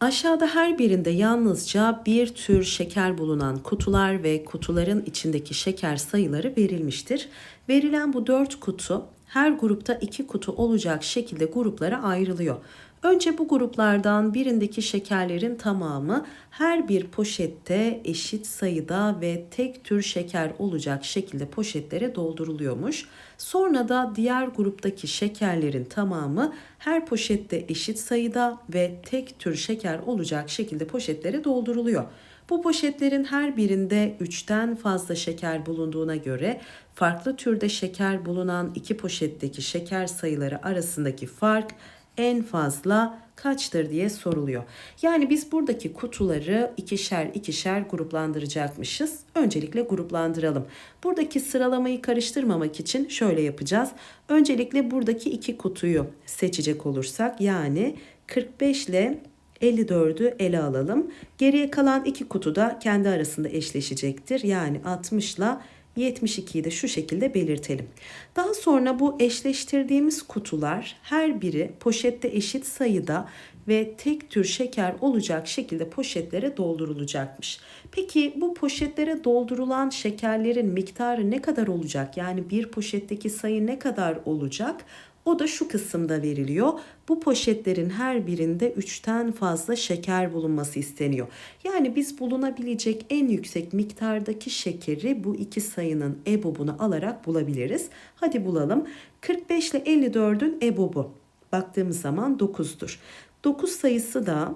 Aşağıda her birinde yalnızca bir tür şeker bulunan kutular ve kutuların içindeki şeker sayıları verilmiştir. Verilen bu dört kutu her grupta iki kutu olacak şekilde gruplara ayrılıyor. Önce bu gruplardan birindeki şekerlerin tamamı her bir poşette eşit sayıda ve tek tür şeker olacak şekilde poşetlere dolduruluyormuş. Sonra da diğer gruptaki şekerlerin tamamı her poşette eşit sayıda ve tek tür şeker olacak şekilde poşetlere dolduruluyor. Bu poşetlerin her birinde 3'ten fazla şeker bulunduğuna göre farklı türde şeker bulunan iki poşetteki şeker sayıları arasındaki fark en fazla kaçtır diye soruluyor. Yani biz buradaki kutuları ikişer ikişer gruplandıracakmışız. Öncelikle gruplandıralım. Buradaki sıralamayı karıştırmamak için şöyle yapacağız. Öncelikle buradaki iki kutuyu seçecek olursak yani 45 ile 54'ü ele alalım. Geriye kalan iki kutu da kendi arasında eşleşecektir. Yani 60 ile 72'yi de şu şekilde belirtelim. Daha sonra bu eşleştirdiğimiz kutular her biri poşette eşit sayıda ve tek tür şeker olacak şekilde poşetlere doldurulacakmış. Peki bu poşetlere doldurulan şekerlerin miktarı ne kadar olacak? Yani bir poşetteki sayı ne kadar olacak? O da şu kısımda veriliyor. Bu poşetlerin her birinde 3'ten fazla şeker bulunması isteniyor. Yani biz bulunabilecek en yüksek miktardaki şekeri bu iki sayının EBOB'unu alarak bulabiliriz. Hadi bulalım. 45 ile 54'ün EBOB'u baktığımız zaman 9'dur. 9 sayısı da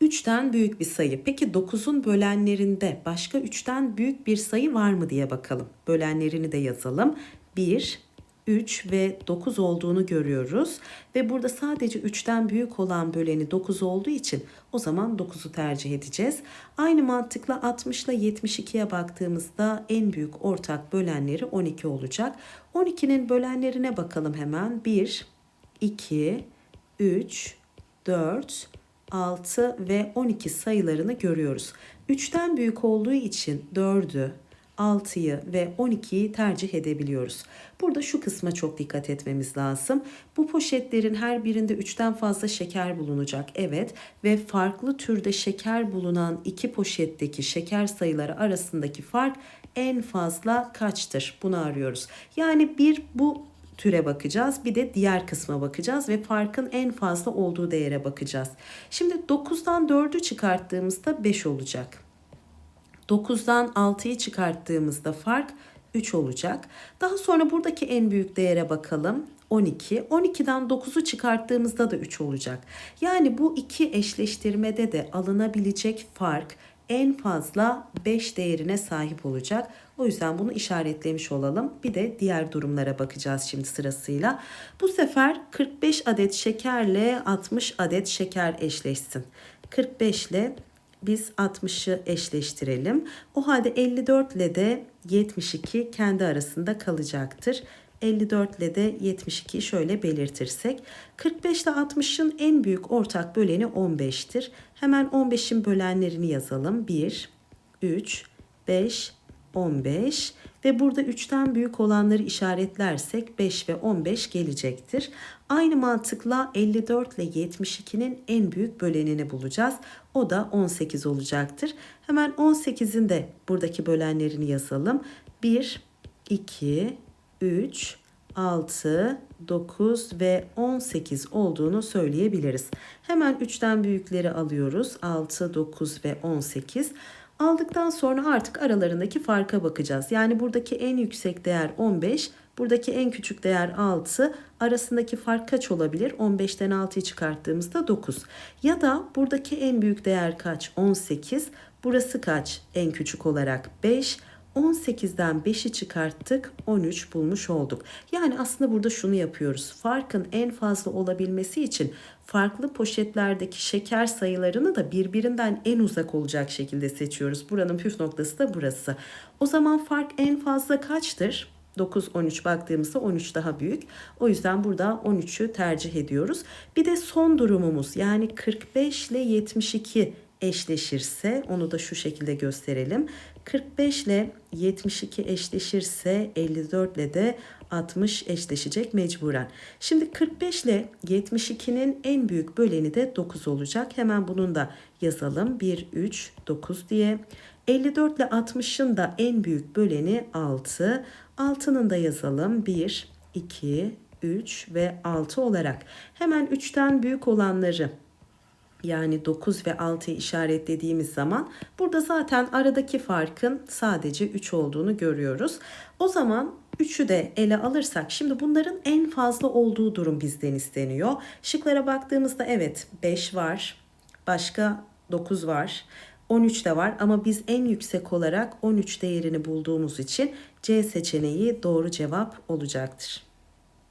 3'ten büyük bir sayı. Peki 9'un bölenlerinde başka 3'ten büyük bir sayı var mı diye bakalım. Bölenlerini de yazalım. 1, 3 ve 9 olduğunu görüyoruz. Ve burada sadece 3'ten büyük olan böleni 9 olduğu için o zaman 9'u tercih edeceğiz. Aynı mantıkla 60 ile 72'ye baktığımızda en büyük ortak bölenleri 12 olacak. 12'nin bölenlerine bakalım hemen. 1, 2, 3, 4, 6 ve 12 sayılarını görüyoruz. 3'ten büyük olduğu için 4'ü, 6'yı ve 12'yi tercih edebiliyoruz. Burada şu kısma çok dikkat etmemiz lazım. Bu poşetlerin her birinde 3'ten fazla şeker bulunacak. Evet ve farklı türde şeker bulunan iki poşetteki şeker sayıları arasındaki fark en fazla kaçtır? Bunu arıyoruz. Yani bir bu türe bakacağız. Bir de diğer kısma bakacağız ve farkın en fazla olduğu değere bakacağız. Şimdi 9'dan 4'ü çıkarttığımızda 5 olacak. 9'dan 6'yı çıkarttığımızda fark 3 olacak. Daha sonra buradaki en büyük değere bakalım. 12. 12'den 9'u çıkarttığımızda da 3 olacak. Yani bu iki eşleştirmede de alınabilecek fark en fazla 5 değerine sahip olacak. O yüzden bunu işaretlemiş olalım. Bir de diğer durumlara bakacağız şimdi sırasıyla. Bu sefer 45 adet şekerle 60 adet şeker eşleşsin. 45 ile biz 60'ı eşleştirelim. O halde 54 ile de 72 kendi arasında kalacaktır. 54 ile de 72'yi şöyle belirtirsek 45 ile 60'ın en büyük ortak böleni 15'tir. Hemen 15'in bölenlerini yazalım. 1, 3, 5, 15 ve burada 3'ten büyük olanları işaretlersek 5 ve 15 gelecektir. Aynı mantıkla 54 ile 72'nin en büyük bölenini bulacağız. O da 18 olacaktır. Hemen 18'in de buradaki bölenlerini yazalım. 1, 2, 3, 6, 9 ve 18 olduğunu söyleyebiliriz. Hemen 3'ten büyükleri alıyoruz. 6, 9 ve 18. Aldıktan sonra artık aralarındaki farka bakacağız. Yani buradaki en yüksek değer 15, buradaki en küçük değer 6. Arasındaki fark kaç olabilir? 15'ten 6'yı çıkarttığımızda 9. Ya da buradaki en büyük değer kaç? 18. Burası kaç? En küçük olarak 5. 18'den 5'i çıkarttık 13 bulmuş olduk. Yani aslında burada şunu yapıyoruz. Farkın en fazla olabilmesi için farklı poşetlerdeki şeker sayılarını da birbirinden en uzak olacak şekilde seçiyoruz. Buranın püf noktası da burası. O zaman fark en fazla kaçtır? 9 13 baktığımızda 13 daha büyük. O yüzden burada 13'ü tercih ediyoruz. Bir de son durumumuz yani 45 ile 72 eşleşirse onu da şu şekilde gösterelim. 45 ile 72 eşleşirse 54 ile de 60 eşleşecek mecburen. Şimdi 45 ile 72'nin en büyük böleni de 9 olacak. Hemen bunun da yazalım. 1, 3, 9 diye. 54 ile 60'ın da en büyük böleni 6. 6'nın da yazalım. 1, 2, 3 ve 6 olarak. Hemen 3'ten büyük olanları yani 9 ve 6'yı işaretlediğimiz zaman burada zaten aradaki farkın sadece 3 olduğunu görüyoruz. O zaman 3'ü de ele alırsak şimdi bunların en fazla olduğu durum bizden isteniyor. Şıklara baktığımızda evet 5 var. Başka 9 var. 13 de var ama biz en yüksek olarak 13 değerini bulduğumuz için C seçeneği doğru cevap olacaktır.